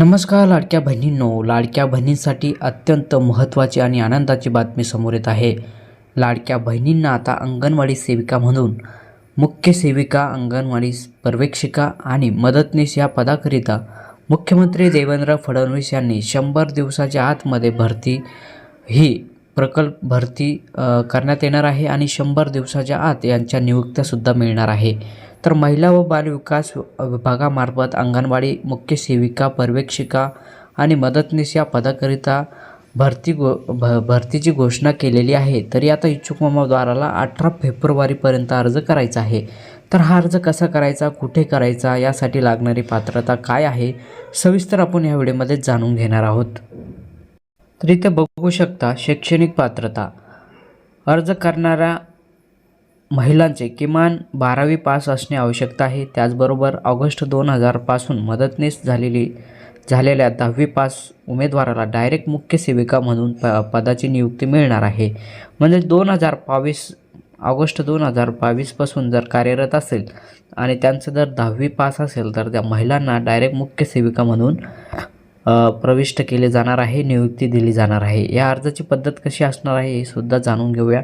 नमस्कार लाडक्या बहिणींनो लाडक्या बहिणींसाठी अत्यंत महत्त्वाची आणि आनंदाची बातमी समोर येत आहे. लाडक्या बहिणींना आता अंगणवाडी सेविका म्हणून मुख्य सेविका अंगणवाडी पर्यवेक्षिका आणि मदतनीस या पदाकरिता मुख्यमंत्री देवेंद्र फडणवीस यांनी शंभर दिवसाच्या आतमध्ये भरती ही प्रकल्प भरती करण्यात येणार आहे आणि शंभर दिवसाच्या आत यांच्या नियुक्त्यासुद्धा मिळणार आहे. तर महिला व बालविकास विभागामार्फत अंगणवाडी मुख्य सेविका पर्यवेक्षिका आणि मदतनीस या पदाकरिता भरती गो भ भरतीची घोषणा केलेली आहे. तरी आता इच्छुक उमेदवाराला अठरा फेब्रुवारीपर्यंत अर्ज करायचा आहे. तर हा अर्ज कसा करायचा कुठे करायचा यासाठी लागणारी पात्रता काय आहे सविस्तर आपण या व्हिडिओमध्ये जाणून घेणार आहोत. तर इथे बघू शकता शैक्षणिक पात्रता. अर्ज करणाऱ्या महिलांचे किमान बारावी पास असणे आवश्यकता आहे. त्याचबरोबर ऑगस्ट दोन हजारपासून मदतनीस झालेली झालेल्या दहावी पास उमेदवाराला डायरेक्ट मुख्य सेविका म्हणून प पदाची नियुक्ती मिळणार आहे. म्हणजे दोन हजार बावीस ऑगस्ट दोन हजार बावीसपासून जर कार्यरत असेल आणि त्यांचं जर दहावी पास असेल तर त्या महिलांना डायरेक्ट मुख्य सेविका म्हणून प्रविष्ट केले जाणार आहे नियुक्ती दिली जाणार आहे. या अर्जाची पद्धत कशी असणार आहे हे सुद्धा जाणून घेऊया.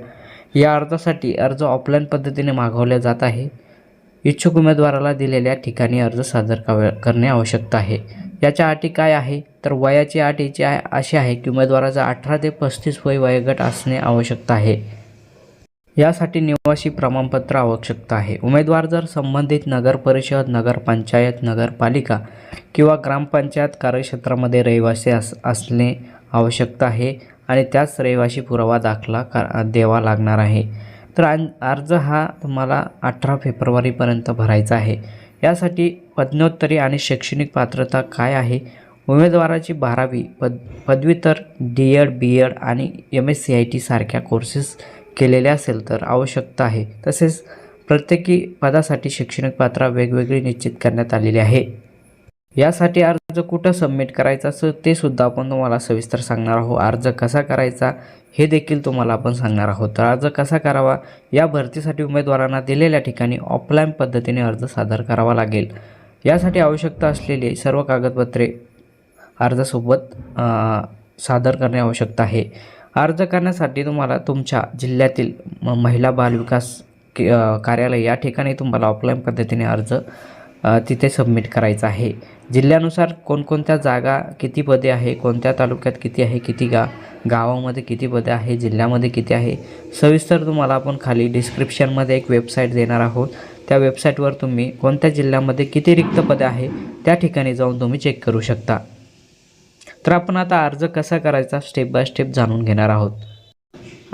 या अर्जासाठी अर्ज ऑफलाईन पद्धतीने मागवल्या जात आहे. इच्छुक उमेदवाराला दिलेल्या ठिकाणी अर्ज सादर करणे आवश्यकता आहे. याच्या अटी काय आहे? तर वयाची अट याची अशी आहे की उमेदवाराचा अठरा ते पस्तीस वय वयोगट असणे आवश्यकता आहे. यासाठी निवासी प्रमाणपत्र आवश्यकता आहे. उमेदवार जर संबंधित नगर परिषद नगरपंचायत नगरपालिका किंवा ग्रामपंचायत कार्यक्षेत्रामध्ये रहिवासी अस असणे आवश्यकता आहे. आणि त्याच रहिवासी पुरावा दाखला का द्यावा लागणार आहे. तर अन- अर्ज हा तुम्हाला अठरा फेब्रुवारीपर्यंत भरायचा आहे. यासाठी पद्मोत्तरी आणि शैक्षणिक पात्रता काय आहे? उमेदवाराची बारावी पद पदव्युत्तर डी एड बी एड आणि M S C I T सारख्या कोर्सेस केलेले असेल तर आवश्यकता आहे. तसेच प्रत्येकी पदासाठी शैक्षणिक पात्र वेगवेगळी निश्चित करण्यात आलेली आहे. यासाठी अर्ज कुठं सबमिट करायचा असं ते सुद्धा आपण तुम्हाला सविस्तर सांगणार आहोत. अर्ज कसा करायचा हे देखील तुम्हाला आपण सांगणार आहोत. तर अर्ज कसा करावा? या भरतीसाठी उमेदवारांना दिलेल्या ठिकाणी ऑफलाईन पद्धतीने अर्ज सादर करावा लागेल. यासाठी आवश्यकता असलेली सर्व कागदपत्रे अर्जासोबत सादर करणे आवश्यकता आहे. अर्ज करण्यासाठी तुम्हाला तुमच्या जिल्ह्यातील म- महिला बालविकास के- कार्यालय या ठिकाणी तुम्हाला ऑफलाईन पद्धतीने अर्ज तिथे सबमिट करायचा आहे. जिल्ह्यानुसार कोणकोणत्या जागा किती पदे आहे कोणत्या तालुक्यात किती आहे किती गा गावामध्ये किती पदे आहे जिल्ह्यामध्ये किती आहे सविस्तर तुम्हाला आपण खाली डिस्क्रिप्शनमध्ये एक वेबसाईट देणार आहोत. त्या वेबसाईटवर तुम्ही कोणत्या जिल्ह्यामध्ये किती रिक्त पदे आहे त्या ठिकाणी जाऊन तुम्ही चेक करू शकता. तर आपण आता अर्ज कसा करायचा स्टेप बाय स्टेप जाणून घेणार आहोत.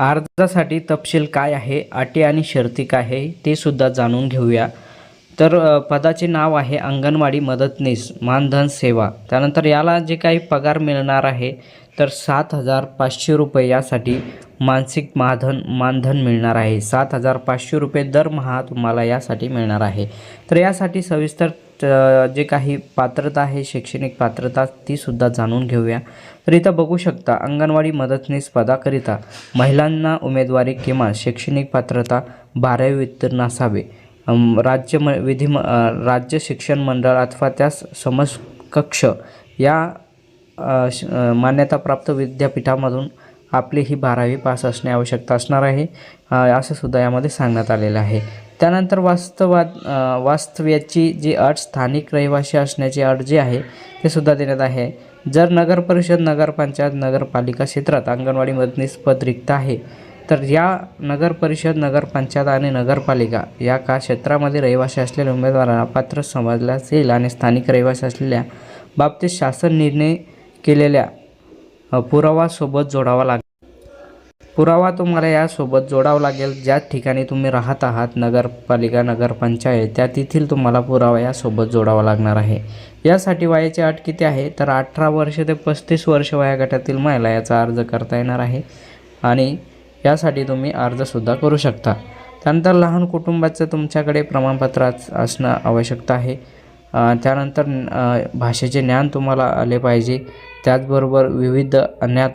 अर्जासाठी तपशील काय आहे अटी आणि शर्ती काय आहे ते सुद्धा जाणून घेऊया. तर पदाचे नाव आहे अंगणवाडी मदतनीस मानधन सेवा. त्यानंतर याला जे काही पगार मिळणार आहे तर सात हजार पाचशे रुपये यासाठी मानसिक माधन मानधन मिळणार आहे. सात हजार पाचशे रुपये दरमहा तुम्हाला यासाठी मिळणार आहे. तर यासाठी सविस्तर जे काही पात्रता आहे शैक्षणिक पात्रता तीसुद्धा जाणून घेऊया. तर इथं बघू शकता अंगणवाडी मदतनीस पदाकरिता महिलांना उमेदवारी किमान शैक्षणिक पात्रता बारावी उत्तीर्ण असावे. राज्य म विधी म राज्य शिक्षण मंडळ अथवा त्यास समकक्ष या श- मान्यताप्राप्त विद्यापीठामधून आपली ही बारावी पास असणे आवश्यकता असणार आहे असं सुद्धा यामध्ये सांगण्यात आलेलं आहे. त्यानंतर वास्तवात वास्तव्याची जी अट स्थानिक रहिवासी असण्याची अट जी आहे ते सुद्धा देण्यात आहे. जर नगर परिषद नगरपंचायत नगरपालिका क्षेत्रात अंगणवाडी मदतनीस पद रिक्त आहे तर या नगर परिषद नगरपंचायत आणि नगरपालिका या का क्षेत्रामध्ये रहिवासी असलेल्या उमेदवारांना पात्र समजल्या जाईल आणि स्थानिक रहिवासी असलेल्या बाबतीत शासन निर्णय केलेल्या पुरावासोबत जोडावा लागेल पुरावा तुम्हाला यासोबत जोडावा लागेल. ज्या ठिकाणी तुम्ही राहत आहात नगरपालिका नगरपंचायत त्या तेथील तुम्हाला पुरावा यासोबत जोडावा लागणार आहे. यासाठी वयाची अट किती आहे? तर अठरा वर्ष ते पस्तीस वर्ष वयागटातील महिला याचा अर्ज करता येणार आहे. आणि यासाठी तुम्ही अर्जसुद्धा करू शकता. त्यानंतर लहान कुटुंबाचं तुमच्याकडे प्रमाणपत्र असणं आवश्यकता आहे. त्यानंतर भाषेचे ज्ञान तुम्हाला आले पाहिजे. त्याचबरोबर विविध अज्ञात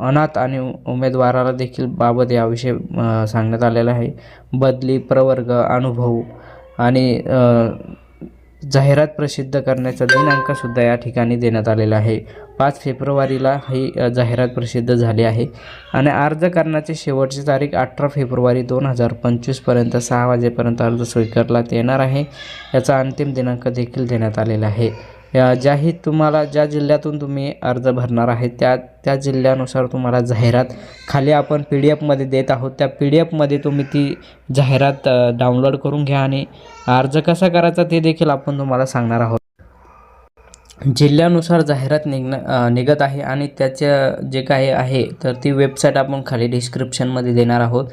अनाथ आणि उमेदवाराला देखील बाबत याविषयी सांगण्यात आलेलं आहे. बदली प्रवर्ग अनुभव आणि जाहिरात प्रसिद्ध करण्याचा दिनांकसुद्धा या ठिकाणी देण्यात आलेला आहे. पाच फेब्रुवारीला ही जाहिरात प्रसिद्ध झाली आहे आणि अर्ज करण्याची शेवटची तारीख अठरा फेब्रुवारी दोन हजार पंचवीसपर्यंत सहा वाजेपर्यंत अर्ज स्वीकारला येणार आहे. याचा अंतिम दिनांक देखील देण्यात आलेला आहे. ज्याही तुम्हाला ज्या जिल्ह्यातून तुम्ही अर्ज भरणार आहे त्या त्या जिल्ह्यानुसार तुम्हाला जाहिरात खाली आपण पी डी एफमध्ये देत आहोत. त्या पी डी एफमध्ये तुम्ही ती जाहिरात डाउनलोड करून घ्या आणि अर्ज कसा करायचा ते देखील आपण तुम्हाला सांगणार आहोत. जिल्ह्यानुसार जाहिरात निघणं निघत आहे आणि त्याचं जे काही आहे तर ती वेबसाईट आपण खाली डिस्क्रिप्शनमध्ये देणार आहोत.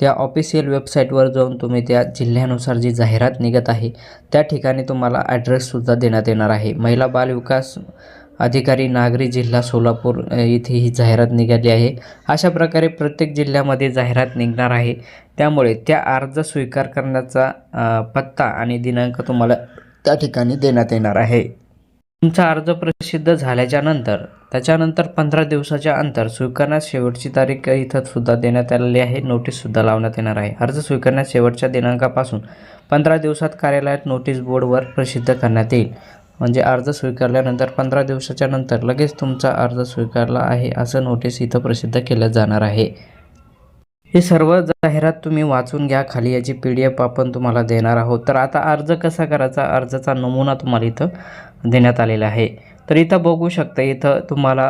त्या ऑफिशियल वेबसाईटवर जाऊन तुम्ही त्या जिल्ह्यानुसार जी जाहिरात निघत आहे त्या ठिकाणी तुम्हाला ॲड्रेससुद्धा देण्यात येणार आहे. महिला बाल विकास अधिकारी नागरी जिल्हा सोलापूर येथे इथे ही जाहिरात निघाली आहे. अशा प्रकारे प्रत्येक जिल्ह्यामध्ये जाहिरात निघणार आहे. त्यामुळे त्या अर्ज स्वीकार करण्याचा पत्ता आणि दिनांक तुम्हाला त्या ठिकाणी देण्यात येणार आहे. तुमचा अर्ज प्रसिद्ध झाल्याच्यानंतर त्याच्यानंतर पंधरा दिवसाच्या अंतर स्वीकारण्यास शेवटची तारीख इथं सुद्धा देण्यात आलेली आहे. नोटीससुद्धा लावण्यात येणार आहे. अर्ज स्वीकारण्यास शेवटच्या दिनांकापासून पंधरा दिवसात कार्यालयात नोटीस बोर्डवर प्रसिद्ध करण्यात येईल. म्हणजे अर्ज स्वीकारल्यानंतर पंधरा दिवसाच्या नंतर लगेच तुमचा अर्ज स्वीकारला आहे असं नोटीस इथं प्रसिद्ध केलं जाणार आहे. हे सर्व जाहिरात तुम्ही वाचून घ्या. खाली याची पी डी एफ आपण तुम्हाला देणार आहोत. तर आता अर्ज कसा करायचा? अर्जाचा नमुना तुम्हाला इथं देण्यात आलेला आहे. तर इथं बघू शकता इथं तुम्हाला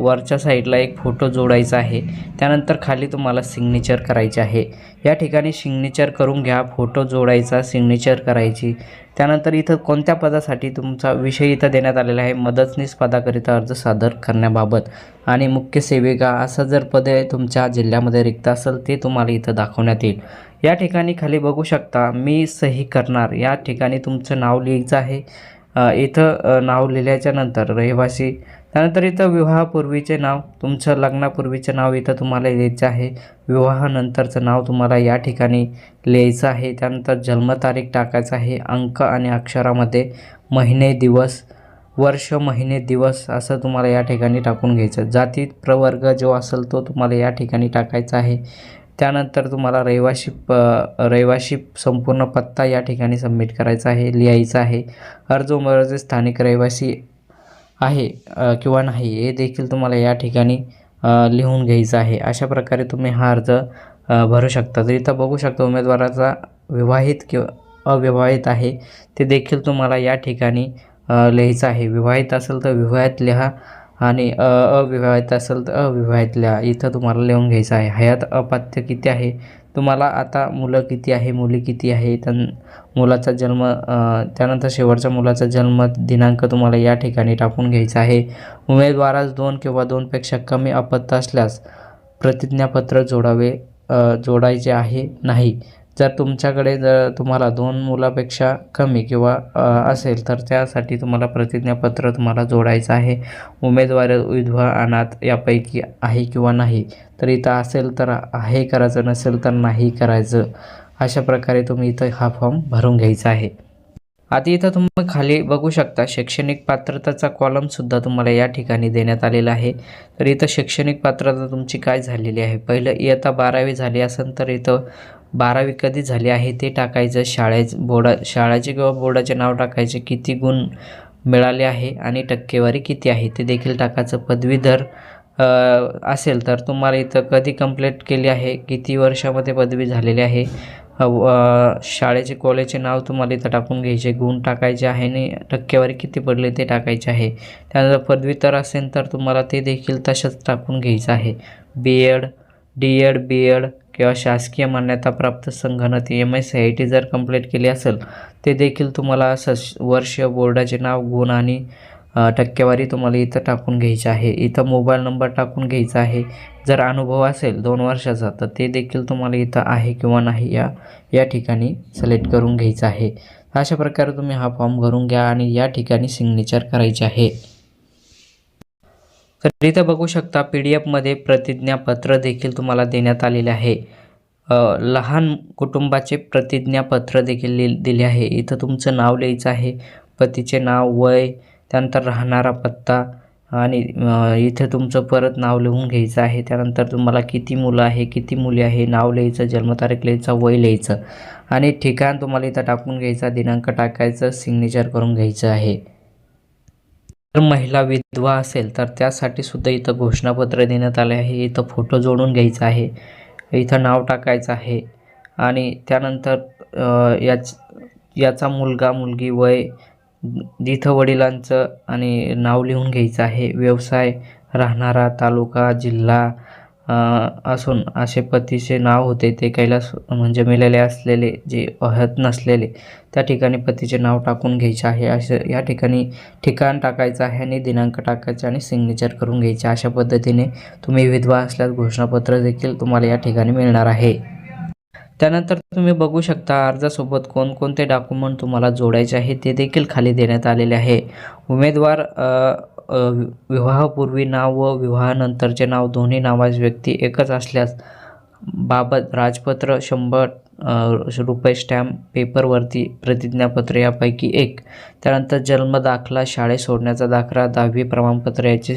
वरच्या साईडला एक फोटो जोडायचा आहे. त्यानंतर खाली तुम्हाला सिग्नेचर करायचे आहे. या ठिकाणी सिग्नेचर करून घ्या फोटो जोडायचा सिग्नेचर करायची. त्यानंतर इथं कोणत्या पदासाठी तुमचा विषय इथं देण्यात आलेला आहे मदतनीस पदाकरिता अर्ज सादर करण्याबाबत. आणि मुख्य सेविका असं जर पदे तुमच्या जिल्ह्यामध्ये रिक्त असेल ते तुम्हाला इथं दाखवण्यात येईल. या ठिकाणी खाली बघू शकता मी सही करणार. या ठिकाणी तुमचं नाव लिहायचं आहे. इथं नाव लिहिल्याच्या नंतर रहिवासी. त्यानंतर इथं विवाहापूर्वीचे नाव तुमचं लग्नापूर्वीचं नाव इथं तुम्हाला लिहायचं आहे. विवाहानंतरचं नाव तुम्हाला या ठिकाणी लिहायचं आहे. त्यानंतर जन्मतारीख टाकायचं आहे. अंक आणि अक्षरामध्ये महिने दिवस वर्ष महिने दिवस असं तुम्हाला या ठिकाणी टाकून घ्यायचं. जाती प्रवर्ग जो असेल तो तुम्हाला या ठिकाणी टाकायचा आहे. त्यानंतर तुम्हाला रहिवाशी प रहिवाशी संपूर्ण पत्ता या ठिकाणी सबमिट करायचा आहे लिहायचा आहे. अर्ज उमेदवाराचे स्थानिक रहिवासी आहे किंवा नाही हे देखील तुम्हाला या ठिकाणी लिहून घ्यायचं आहे. अशा प्रकारे तुम्ही हा अर्ज भरू शकता. तर इथं बघू शकता उमेदवाराचा विवाहित किंवा अविवाहित आहे. ते देखील तुम्हाला या ठिकाणी लिहायचं आहे. विवाहित असेल तर विवाहित लिहा. आणि अ अविवाहित असेल तर अविवाहितल्या इथं तुम्हाला लिहून घ्यायचं आहे. हयात अपत्य किती आहे? तुम्हाला आता मुलं किती आहे? मुली किती आहे? त्यां मुलाचा जन्म त्यानंतर शेवटच्या मुलाचा जन्म दिनांक तुम्हाला या ठिकाणी टाकून घ्यायचा आहे. उमेदवारास दोन किंवा दोनपेक्षा कमी अपत्य असल्यास प्रतिज्ञापत्र जोडावे जोडायचे आहे नाही. जर तुमच्याकडे जर तुम्हाला दोन मुलापेक्षा कमी किंवा असेल तर त्यासाठी तुम्हाला प्रतिज्ञापत्र तुम्हाला जोडायचं आहे. उमेदवार विधवा अनाथ यापैकी आहे किंवा नाही तर इथं असेल तर आहे करायचं नसेल तर नाही करायचं. अशा प्रकारे तुम्ही इथं हा फॉर्म भरून घ्यायचा आहे. आता इथं तुम्ही खाली बघू शकता शैक्षणिक पात्रताचा कॉलमसुद्धा तुम्हाला या ठिकाणी देण्यात आलेला आहे. तर इथं शैक्षणिक पात्रता तुमची काय झालेली आहे? पहिलं इयत्ता बारावी झाली असेल तर इथं बारावी कधी झाली आहे ते टाकायचं शाळेच बोर्डा शाळेचे किंवा बोर्डाचे नाव टाकायचे किती गुण मिळाले आहे आणि टक्केवारी किती आहे ते देखील टाकायचं. पदवीधर असेल तर तुम्हाला इथं कधी कंप्लीट केली आहे किती वर्षामध्ये पदवी झालेली आहे व- शाळेचे कॉलेजचे नाव तुम्हाला इथं टाकून घ्यायचे गुण टाकायचे आहे आणि टक्केवारी किती पडले ते टाकायचे आहे. त्यानंतर पदवीतर असेल तर तुम्हाला ते देखील तसंच टाकून घ्यायचं आहे. B Ed D Ed B Ed किंवा शासकीय मान्यताप्राप्त संगणक M S C I T जर कंप्लीट केली असेल ते देखील तुम्हाला सश वर्ष बोर्डाचे नाव गुण आणि टक्केवारी तुम्हाला इथं टाकून घ्यायची आहे. इथं मोबाईल नंबर टाकून घ्यायचा आहे. जर अनुभव असेल दोन वर्षाचा तर ते देखील तुम्हाला इथं आहे किंवा नाही या या ठिकाणी सिलेक्ट करून घ्यायचं आहे. अशा प्रकारे तुम्ही हा फॉर्म भरून घ्या आणि या ठिकाणी सिग्नेचर करायचे आहे. तर इथं बघू शकता पी डी एफमध्ये प्रतिज्ञापत्र देखील तुम्हाला देण्यात आलेले आहे. लहान कुटुंबाचे प्रतिज्ञापत्र देखील लि दिले आहे. इथं तुमचं नाव लिहायचं आहे. पतीचे नाव वय त्यानंतर राहणारा पत्ता आणि इथे तुमचं परत नाव लिहून घ्यायचं आहे. त्यानंतर तुम्हाला किती मुलं आहे किती मुली आहे नाव लिहायचं जन्मतारीख लिहायचं वय लिहायचं आणि ठिकाण तुम्हाला इथं टाकून घ्यायचं दिनांक टाकायचं सिग्नेचर करून घ्यायचं आहे. जर महिला विधवा असेल तर त्यासाठी सुद्धा इथं घोषणापत्र देण्यात आले आहे. इथं फोटो जोडून घ्यायचा आहे. इथं नाव टाकायचं आहे. आणि त्यानंतर याच याचा मुलगा मुलगी वय जिथं वडिलांचं आणि नाव लिहून घ्यायचं आहे. व्यवसाय राहणारा तालुका जिल्हा असून असे पतीचे नाव होते ते कैलास म्हणजे मेलेले असलेले जे अहत नसलेले त्या ठिकाणी पतीचे नाव टाकून घ्यायचे आहे. असे या ठिकाणी ठिकाण टाकायचं आहे आणि दिनांक टाकायचा आणि सिग्नेचर करून घ्यायचे. अशा पद्धतीने तुम्ही विधवा असल्यास घोषणापत्र देखील तुम्हाला या ठिकाणी मिळणार आहे. त्यानंतर तुम्ही बघू शकता अर्जासोबत कोणकोणते डॉक्युमेंट तुम्हाला जोडायचे आहे ते देखील खाली देण्यात आलेले आहे. उमेदवार विवाहापूर्वी नाव व विवाहानंतरचे नाव दोन्ही नावाज व्यक्ती एकच असल्यास बाबत राजपत्र शंभर रुपये स्टॅम्प पेपरवरती प्रतिज्ञापत्र यापैकी एक. त्यानंतर जन्म दाखला शाळेत सोडण्याचा दाखला दहावी प्रमाणपत्र याची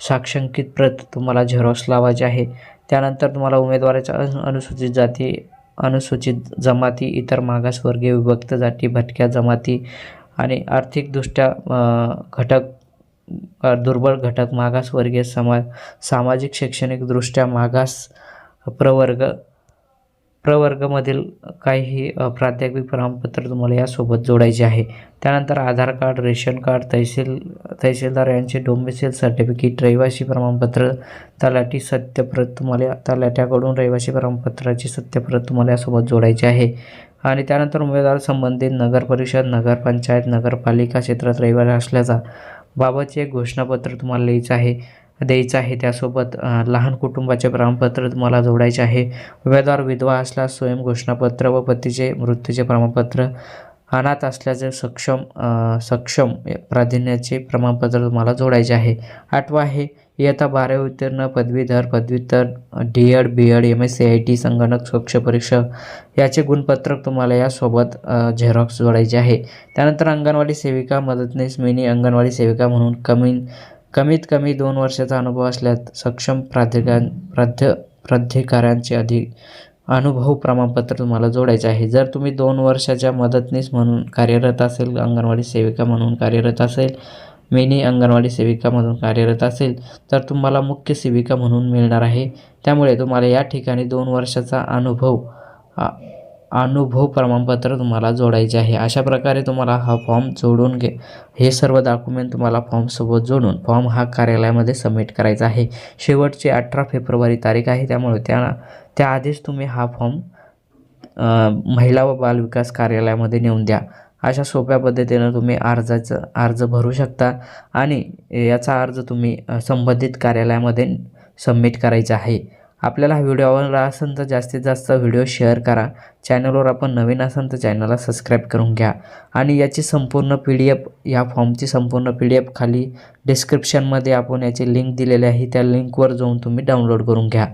साक्षांकित प्रत तुम्हाला झेरॉक्स लावायची आहे. त्यानंतर तुम्हाला उमेदवाराच्या अनु- अनुसूचित जाती अनुसूचित जमाती इतर मागासवर्गीय विभक्त जाती भटक्या जमाती आणि आर्थिकदृष्ट्या घटक दुर्बल घटक मागासवर्गीय समाज सामाजिक शैक्षणिकदृष्ट्या मागास प्रवर्ग प्रवर्गमधील काही अ, प्राध्यापक प्रमाणपत्र तुम्हाला यासोबत जोडायचे आहे. त्यानंतर Aadhaar card ration card tehsil tehsildar यांचे डोमेसिल सर्टिफिकेट रहिवासी प्रमाणपत्र तलाठी सत्यप्रत तुम्हाला तलाट्याकडून रहिवासी प्रमाणपत्राची सत्यप्रत तुम्हाला यासोबत जोडायची आहे. आणि त्यानंतर उमेदवार संबंधित नगरपरिषद नगरपंचायत नगरपालिका क्षेत्रात रहिवासी असल्याचा बाबतचे एक घोषणापत्र तुम्हाला लिहायचं आहे द्यायचं आहे. त्यासोबत लहान कुटुंबाचे प्रमाणपत्र तुम्हाला जोडायचे आहे. उमेदवार विधवा असल्यास स्वयं घोषणापत्र व पतीचे मृत्यूचे प्रमाणपत्र. अनाथ असल्याचे सक्षम सक्षम प्राधान्याचे प्रमाणपत्र तुम्हाला जोडायचे आहे. आठवा आहे इयत्ता बारावी उत्तीर्ण पदवीधर पदव्युत्तर D Ed B Ed M S C I T संगणक स्वच्छ परीक्षा याचे गुणपत्रक तुम्हाला यासोबत झेरॉक्स जोडायचे आहे. त्यानंतर अंगणवाडी सेविका मदतनीस मिनी अंगणवाडी सेविका म्हणून कमी कमीत कमी दोन वर्षाचा अनुभव असल्यास सक्षम प्राधिका प्राध्य प्राधिकाऱ्यांचे अधिक अनुभव प्रमाणपत्र तुम्हाला जोडायचे आहे. जर तुम्ही दोन वर्षाच्या मदतनीस म्हणून कार्यरत असेल अंगणवाडी सेविका म्हणून कार्यरत असेल मिनी अंगणवाडी सेविका म्हणून कार्यरत असेल तर तुम्हाला मुख्य सेविका म्हणून मिळणार आहे. त्यामुळे तुम्हाला या ठिकाणी दोन वर्षाचा अनुभव आ- अनुभव प्रमाणपत्र तुम्हाला जोडायचे आहे. अशा प्रकारे तुम्हाला हा फॉर्म जोडून घे. हे सर्व डॉक्युमेंट तुम्हाला फॉर्मसोबत जोडून फॉर्म हा कार्यालयामध्ये सबमिट करायचा आहे. शेवटची अठरा फेब्रुवारी तारीख आहे त्यामुळे त्या त्याआधीच तुम्ही हा फॉर्म महिला व बालविकास कार्यालयामध्ये नेऊन द्या. अशा सोप्या पद्धतीनं तुम्ही अर्जाचं अर्ज भरू शकता आणि याचा अर्ज तुम्ही संबंधित कार्यालयामध्ये सबमिट करायचा आहे. आपल्याला हा व्हिडिओ आवडला असेल तर जास्तीत जास्त व्हिडिओ शेअर करा. चॅनलवर आपण नवीन असाल तर चॅनलला सबस्क्राईब करून घ्या. आणि याची संपूर्ण पी डी एफ या फॉर्मची संपूर्ण पी डी एफ खाली डिस्क्रिप्शनमध्ये आपण याची लिंक दिलेली आहे. त्या लिंकवर जाऊन तुम्ही डाउनलोड करून घ्या.